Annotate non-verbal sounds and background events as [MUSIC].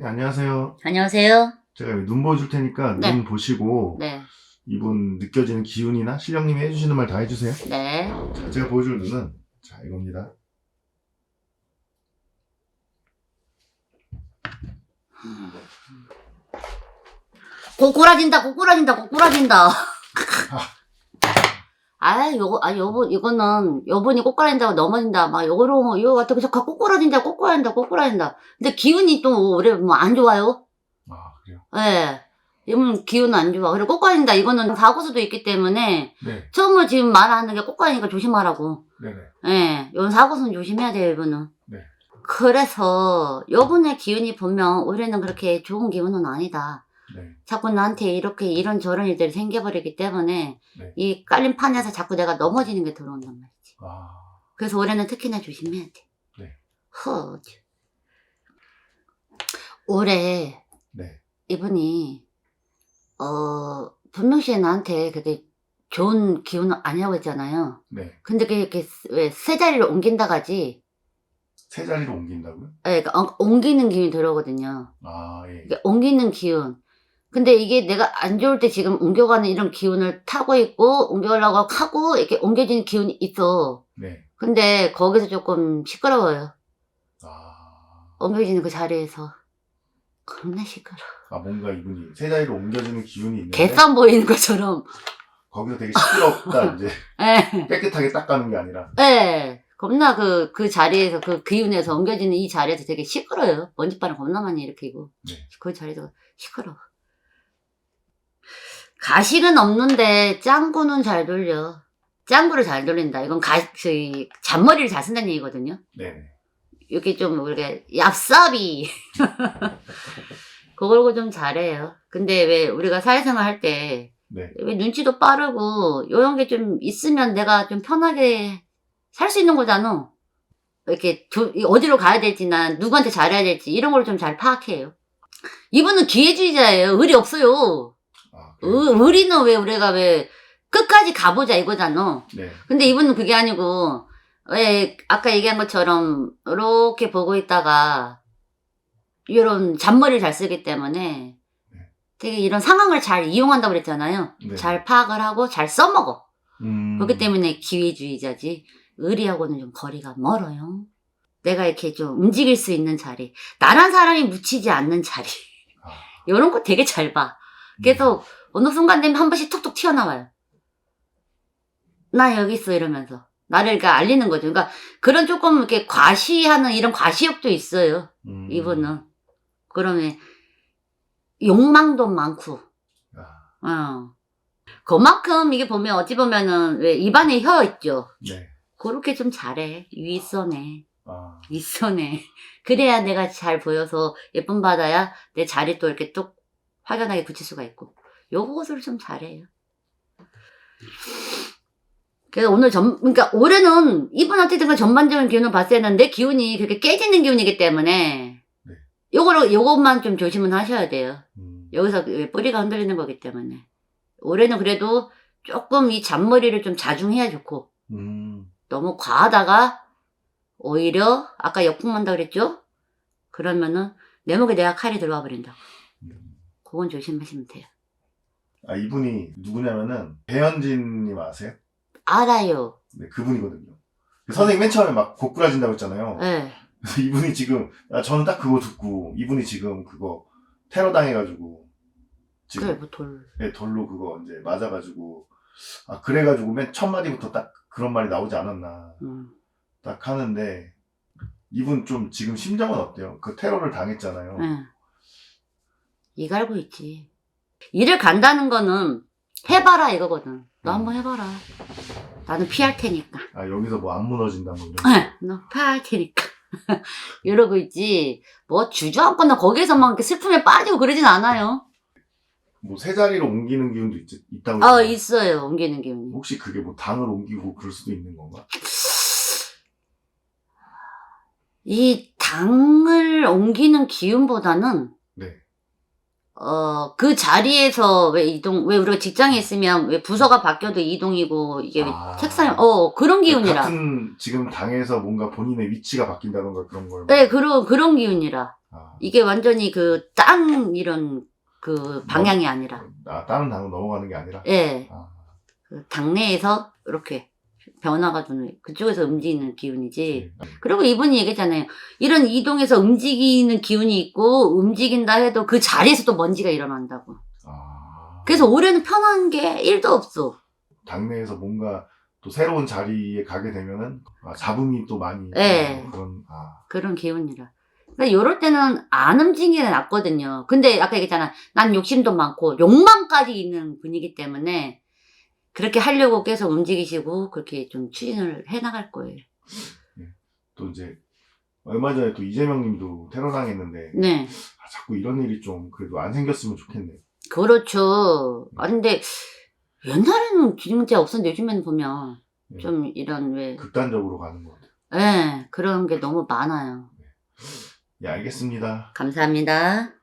네, 안녕하세요. 안녕하세요. 제가 여기 눈 보여줄 테니까 네. 눈 보시고 네, 이분 느껴지는 기운이나 실령님이 해주시는 말 다 해주세요. 네. 자, 제가 보여줄 눈은 자 이겁니다. 꼬꾸라진다, 꼬꾸라진다, 꼬꾸라진다. 아, 요거, 아, 요번, 이거는, 요번이 꼬꾸라진다고 넘어진다. 막, 요거로, 이거 같은 거, 자꾸 꼬꾸라진다, 꼬꾸라진다, 꼬꾸라진다. 근데 기운이 또, 올해 뭐 안 좋아요? 아 그래요? 예. 이건 기운은 안 좋아. 그리고 꼬꾸라진다. 이거는 사고수도 있기 때문에, 네, 처음으로 지금 말하는 게 꼬꾸라니까 조심하라고. 네네. 예, 이건 사고수는 조심해야 돼요, 이거는. 네. 그래서, 요번에 기운이 보면, 올해는 그렇게 좋은 기운은 아니다. 네, 자꾸 나한테 이렇게 이런 저런 일들이 생겨버리기 때문에, 네. 이 깔린 판에서 자꾸 내가 넘어지는 게 들어온단 말이지. 아 그래서 올해는 특히나 조심해야 돼. 네. 허. 올해, 네, 이분이, 어, 분명시 나한테 그게 좋은 기운은 아니라고 했잖아요. 네. 근데 그게 이렇게, 왜, 세 자리를 옮긴다 가지, 세 자리로 옮긴다고요? 예, 그러니까 엉- 옮기는 기운이 들어오거든요. 아 예. 이게 옮기는 기운. 근데 이게 내가 안 좋을 때 지금 옮겨가는 이런 기운을 타고 있고, 옮겨가려고 하고, 이렇게 옮겨지는 기운이 있어. 네. 근데 거기서 조금 시끄러워요. 아, 옮겨지는 그 자리에서. 겁나 시끄러 워. 아 뭔가 이분이 세 자리로 옮겨지는 기운이 있는데 개싸움 보이는 것처럼. 거기서 되게 시끄럽다 이제 예, [LAUGHS] 깨끗하게 닦아는 게 아니라 예. 겁나 그, 그 자리에서, 그 기운에서 옮겨지는 이 자리에서 되게 시끄러워요. 먼지바람 겁나 많이 일으키고. 네. 그 자리에서 시끄러워. 가식은 없는데 짱구는 잘 돌려. 짱구를 잘 돌린다. 이건 가, 그, 잔머리를 잘 쓴다는 얘기거든요. 네네. 이렇게 좀, 우리가, 얍삽이. [LAUGHS] 그걸 좀 잘해요. 근데 왜 우리가 사회생활 할 때, 네. 왜 눈치도 빠르고, 요런 게 좀 있으면 내가 좀 편하게 살 수 있는 거잖아. 이렇게 두- 어디로 가야 될지, 난 누구한테 잘해야 될지, 이런 걸 좀 잘 파악해요. 이분은 기회주의자예요. 의리 없어요. 의, 의리는 왜 우리가 왜 끝까지 가보자 이거잖아. 네. 근데 이분은 그게 아니고, 왜, 아까 얘기한 것처럼, 이렇게 보고 있다가, 이런 잔머리를 잘 쓰기 때문에, 되게 이런 상황을 잘 이용한다고 그랬잖아요. 네. 잘 파악을 하고 잘 써먹어. 음, 그렇기 때문에 기회주의자지, 의리하고는 좀 거리가 멀어요. 내가 이렇게 좀 움직일 수 있는 자리, 나란 사람이 묻히지 않는 자리, 아, 이런 거 되게 잘 봐. 음. 계속 어느 순간 되면 한 번씩 툭툭 튀어나와요. 나 여기 있어 이러면서 나를 그러니까 알리는 거죠. 그러니까 그런 조금 이렇게 과시하는 이런 과시욕도 있어요. 음. 이분은 그러면 욕망도 많고, 아, 어. 그만큼 이게 보면 어찌 보면은 왜 입안에 혀 있죠. 네. 그렇게 좀 잘해 윗선에 아, 윗선에 [LAUGHS] 그래야 내가 잘 보여서 예쁨 받아야 내 자리 또 이렇게 뚝 확연하게 붙일 수가 있고 요것을 좀 잘해요. 그래서 오늘 전 그러니까 올해는 이분한테 든가 전반적인 기운을 봤을 때는 내 기운이 그렇게 깨지는 기운이기 때문에 네. 요거를 요것만 좀 조심은 하셔야 돼요. 음, 여기서 왜 뿌리가 흔들리는 거기 때문에 올해는 그래도 조금 이 잔머리를 좀 자중해야 좋고 음, 너무 과하다가 오히려 아까 역풍만다 그랬죠? 그러면은 내 목에 내가 칼이 들어와 버린다. 음. 그건 조심하시면 돼요. 아 이분이 누구냐면은 배현진님 아세요? 알아요. 네, 그분이거든요. 그 선생님 맨 처음에 막 고꾸라진다고 했잖아요. 예. 그래서 이분이 지금, 아, 저는 딱 그거 듣고, 이분이 지금 그거 테러 당해가지고, 지금 그래, 뭐 돌. 네, 돌로 그거 이제 맞아가지고, 아, 그래가지고 맨 첫 마디부터 딱 그런 말이 나오지 않았나, 음. 딱 하는데, 이분 좀 지금 심정은 어때요? 그 테러를 당했잖아요. 예. 이거 알고 있지. 일을 간다는 거는 해봐라 이거거든. 너 음. 한번 해봐라. 나는 피할 테니까. 아, 여기서 뭐 안 무너진다, 뭐 이런. 예, 너 피할 테니까. [LAUGHS] 이러고 있지. 뭐 주저앉거나 거기에서 막 이렇게 슬픔에 빠지고 그러진 않아요. 뭐 세 자리로 옮기는 기운도 있, 있다고. 어, 했잖아요. 있어요. 옮기는 기운이. 혹시 그게 뭐 당을 옮기고 그럴 수도 있는 건가? 이 당을 옮기는 기운보다는 네. 어, 그 자리에서 왜 이동, 왜 우리가 직장에 있으면 왜 부서가 바뀌어도 이동이고, 이게 왜 아. 책상, 어, 그런 기운이라. 같은 지금 당에서 뭔가 본인의 위치가 바뀐다던가 그런 걸. 네, 그런, 그런 기운이라. 아, 이게 완전히 그, 땅, 이런, 그, 방향이 아니라. 아, 다른 당으로 넘어가는 게 아니라. 예. 아, 그 당내에서 이렇게 변화가 주는, 그쪽에서 움직이는 기운이지. 네. 그리고 이분이 얘기했잖아요. 이런 이동에서 움직이는 기운이 있고, 움직인다 해도 그 자리에서 또 먼지가 일어난다고. 아, 그래서 올해는 편한 게 1도 없어. 당내에서 뭔가 또 새로운 자리에 가게 되면은 아, 잡음이 또 많이 네. 그런 아, 그런 기운이라. 근데 요럴 때는 안 움직이는 게 낫거든요. 근데 아까 얘기했잖아. 난 욕심도 많고 욕망까지 있는 분이기 때문에 그렇게 하려고 계속 움직이시고 그렇게 좀 추진을 해 나갈 거예요. 또 이제 얼마 전에 또 이재명님도 테러 당했는데 네. 아, 자꾸 이런 일이 좀 그래도 안 생겼으면 좋겠네. 그렇죠. 아, 근데 옛날에는 진짜 없었는데 요즘에는 보면 네. 좀 이런 왜, 극단적으로 가는 것 같아요. 예, 그런 게 너무 많아요. 예, 알겠습니다. 감사합니다.